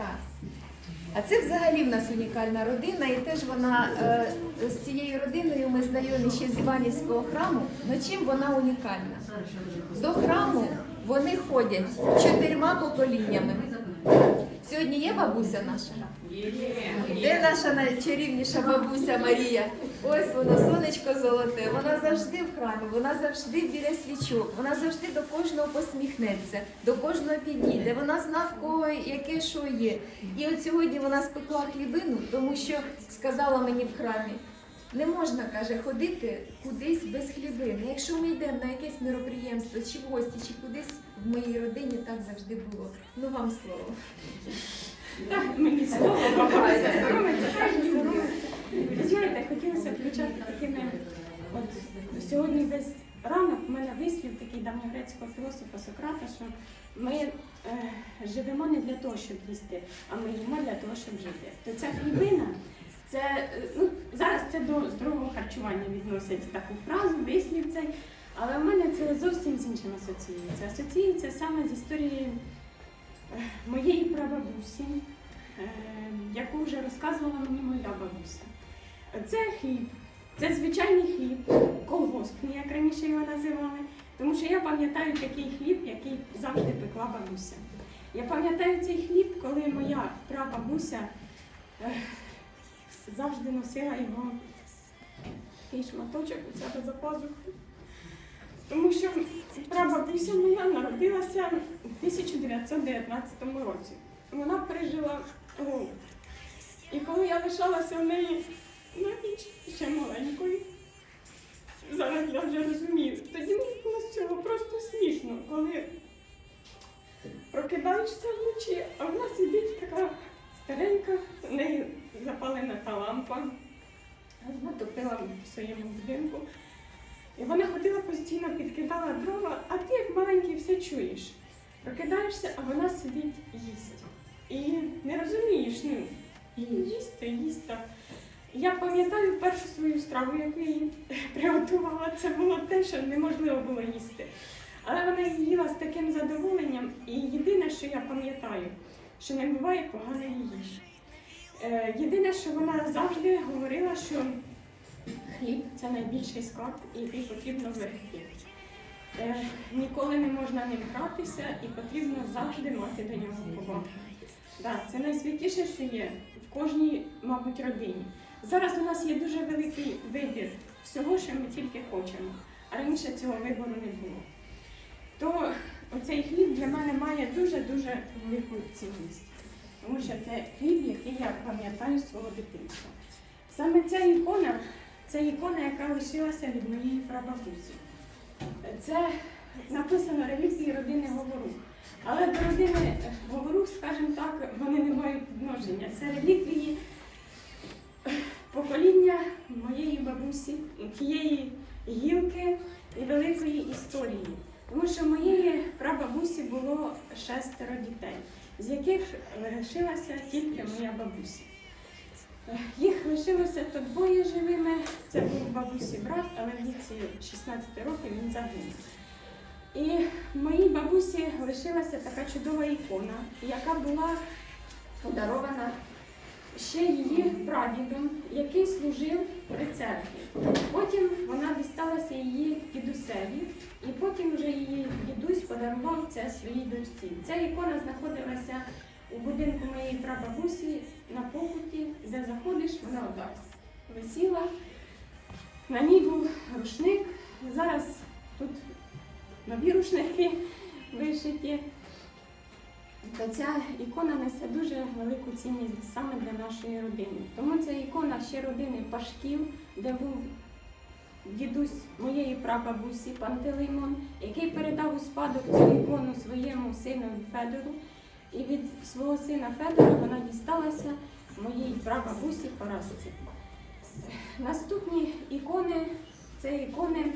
Так. А це взагалі в нас унікальна родина, і теж вона е, з цією родиною ми знайомі ще з Іванівського храму. Ну чим вона унікальна? До храму вони ходять чотирма поколіннями. Сьогодні є бабуся наша? Де наша найчарівніша бабуся Марія? Ось вона, сонечко золоте. Вона завжди в храмі, вона завжди біля свічок, вона завжди до кожного посміхнеться, до кожного підійде. Вона знав, в кого яке що є. І от сьогодні вона спекла хлібину, тому що сказала мені в храмі. Не можна, каже, ходити кудись без хлібини. Якщо ми йдемо на якесь мероприємство, чи в гості, чи кудись в моїй родині так завжди було. Ну вам слово. Так, мені слово, соромиться, соромиться. Ви знаєте, хотілося почати такими, от сьогодні весь ранок в мене вислів такий давньогрецького філософа Сократа, що ми е, живемо не для того, щоб їсти, а ми їмо для того, щоб жити. То ця хлібина, це е, ну, зараз це до здорового харчування відносять таку фразу, вислів цей. Але в мене це зовсім з іншим асоціюється. Асоціюється саме з історією е, моєї прабабусі, е, яку вже розказувала мені моя бабуся. Це хліб, це звичайний хліб, колгоспний, як раніше його називали. Тому що я пам'ятаю такий хліб, який завжди пекла бабуся. Я пам'ятаю цей хліб, коли моя прабабуся завжди носила його такий шматочок у себе за пазухою. Тому що прабабуся моя народилася у 1919 році. Вона пережила голод. І коли я лишалася в неї на ніч ще маленькою, зараз я вже розумію, тоді мені було з цього просто смішно, коли прокидаєшся вночі, а вона сидить така старенька, в неї запалена та лампа. Вона топила в своєму будинку. І вона ходила постійно, підкидала дрова, а ти як маленький все чуєш. Прокидаєшся, а вона сидить їсть. І не розумієш, ну, і їсть. Я пам'ятаю першу свою страву, яку їй приготувала, це було те, що неможливо було їсти. Але вона їла з таким задоволенням, і єдине, що я пам'ятаю, що не буває поганої їжі. Е, єдине, що вона завжди говорила, що хліб це найбільший скарб, який потрібно берегти. Е, ніколи не можна ним гратися і потрібно завжди мати до нього повагу. Да, це найсвятіше, що є в кожній, мабуть, родині. Зараз у нас є дуже великий вибір всього, що ми тільки хочемо, а раніше цього вибору не було. То оцей хліб для мене має дуже-дуже велику цінність, тому що це хліб, який я пам'ятаю з свого дитинства. Саме ця ікона це ікона, яка лишилася від моєї прабабусі. Це написано реліквії родини Говорух. Але до родини Говорух, скажімо так, вони не мають відношення. Це реліквії покоління моєї бабусі, тієї гілки і великої історії. Тому що моєї прабабусі було шестеро дітей, з яких лишилася тільки моя бабуся. Їх лишилося то двоє живими. Це був бабусі брат, але в віці 16 років він загинув. І моїй бабусі лишилася така чудова ікона, яка була подарована ще її прадідом, який служив при церкві. Потім вона дісталася її дідусеві, і потім вже її дідусь подарував це своїй дочці. Ця ікона знаходилася у будинку моєї прабабусі на покуті, де заходиш, вона отак висіла. На ній був рушник. Зараз тут нові рушники вишиті. То ця ікона несе дуже велику цінність саме для нашої родини. Тому це ікона ще родини Пашків, де був дідусь моєї прабабусі Пантелеймон, який передав у спадок цю ікону своєму синові Федору. І від свого сина Федора вона дісталася моїй прабабусі Парасці. Наступні ікони це ікони,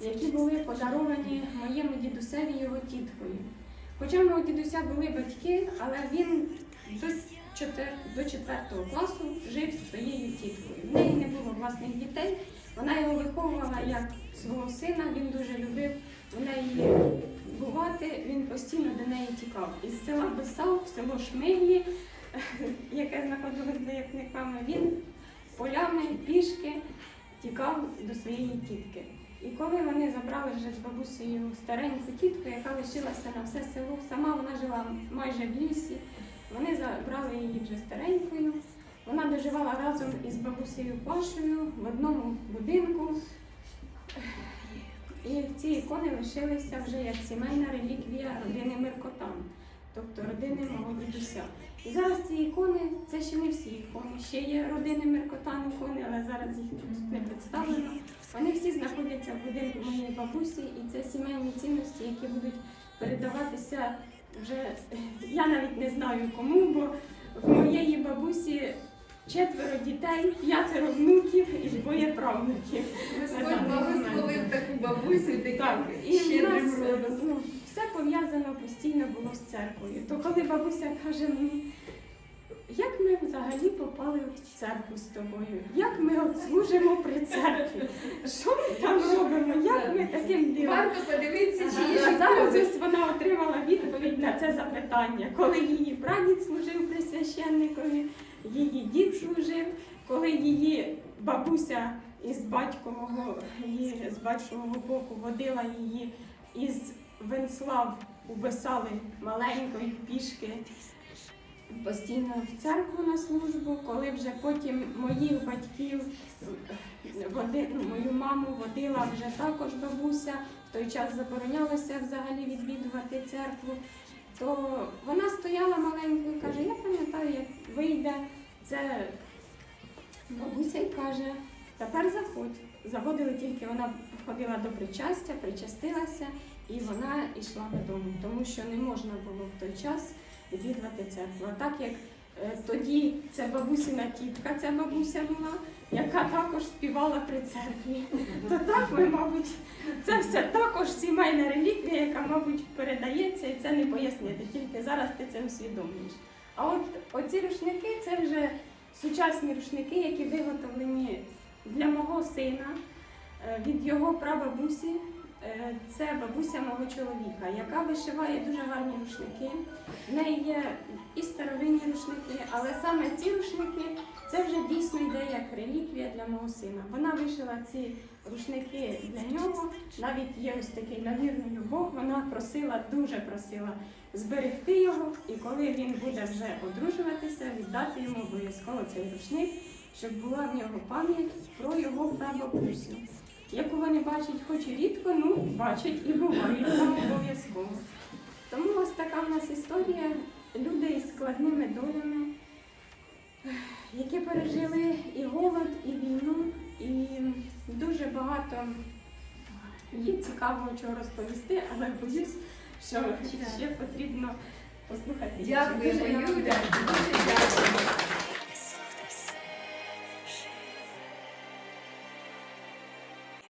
які були подаровані моєму дідусеві його тіткою. Хоча в мого дідуся були батьки, але він до, чотир... до 4 класу жив зі своєю тіткою. В неї не було власних дітей, вона його виховувала як свого сина, він дуже любив. У неї був побувати, він постійно до неї тікав. Із села Бесав в село Шмиглі, яке знаходилось за Ясниками, він полями пішки тікав до своєї тітки. І коли вони забрали вже з бабусею стареньку тітку, яка лишилася на все село, сама вона жила майже в лісі, вони забрали її вже старенькою. Вона доживала разом із бабусею Пашою в одному будинку. І ці ікони лишилися вже як сімейна реліквія родини Меркотан, тобто родини мого дідуся. І зараз ці ікони, це ще не всі ікони. Ще є родини Меркотан ікони, але зараз їх тут не представлено. Вони всі знаходяться в будинку моєї бабусі, і це сімейні цінності, які будуть передаватися вже я навіть не знаю кому, бо в моєї бабусі четверо дітей, п'ятеро внуків і двоє правнуків. Господь благословив таку бабусю, Так, таким і в нас ну, все пов'язано постійно було з церквою. То коли бабуся каже мені, як ми взагалі попали в церкву з тобою? Як ми от служимо при церкві? Що ми там Таким ділом? Варто подивитися, чи є зараз ось вона отримала відповідь на це запитання, коли її прадід служив при священникові, її дід служив, коли її бабуся із батькового, її з батькового боку водила її із Венслав у Бесали маленької пішки постійно в церкву на службу, коли вже потім моїх батьків води, мою маму водила вже також бабуся. В той час заборонялося взагалі відвідувати церкву. То вона стояла маленькою і каже, я пам'ятаю, як вийде це бабуся і каже, тепер заходь. Заводили тільки вона ходила до причастя, причастилася, і вона йшла додому, тому що не можна було в той час відвідувати церкву. А так як е, тоді це бабусина тітка, ця бабуся була, яка також співала при церкві, то так ми, мабуть, це все також сімейна реліквія, яка, мабуть, передається, і це не пояснити. Тільки зараз ти це усвідомлюєш. А от оці рушники це вже сучасні рушники, які виготовлені для мого сина е, від його прабабусі. Е, Це бабуся мого чоловіка, яка вишиває дуже гарні рушники. В неї є і старовинні рушники, але саме ці рушники це вже дійсно йде як реліквія для мого сина. Вона вишила ці рушники для нього. Навіть є ось такий на вірну любов. Вона просила, дуже просила зберегти його, і коли він буде вже одружуватися, віддати йому обов'язково цей рушник, щоб була в нього пам'ять про його прабабусю, яку вони бачать хоч і рідко, ну бачать і бувають там обов'язково. Тому ось така в нас історія. Люди із складними долями, які пережили і голод, і війну, і дуже багато є цікавого чого розповісти, але боюсь, що ще потрібно послухати. Дякую. Дуже дякую.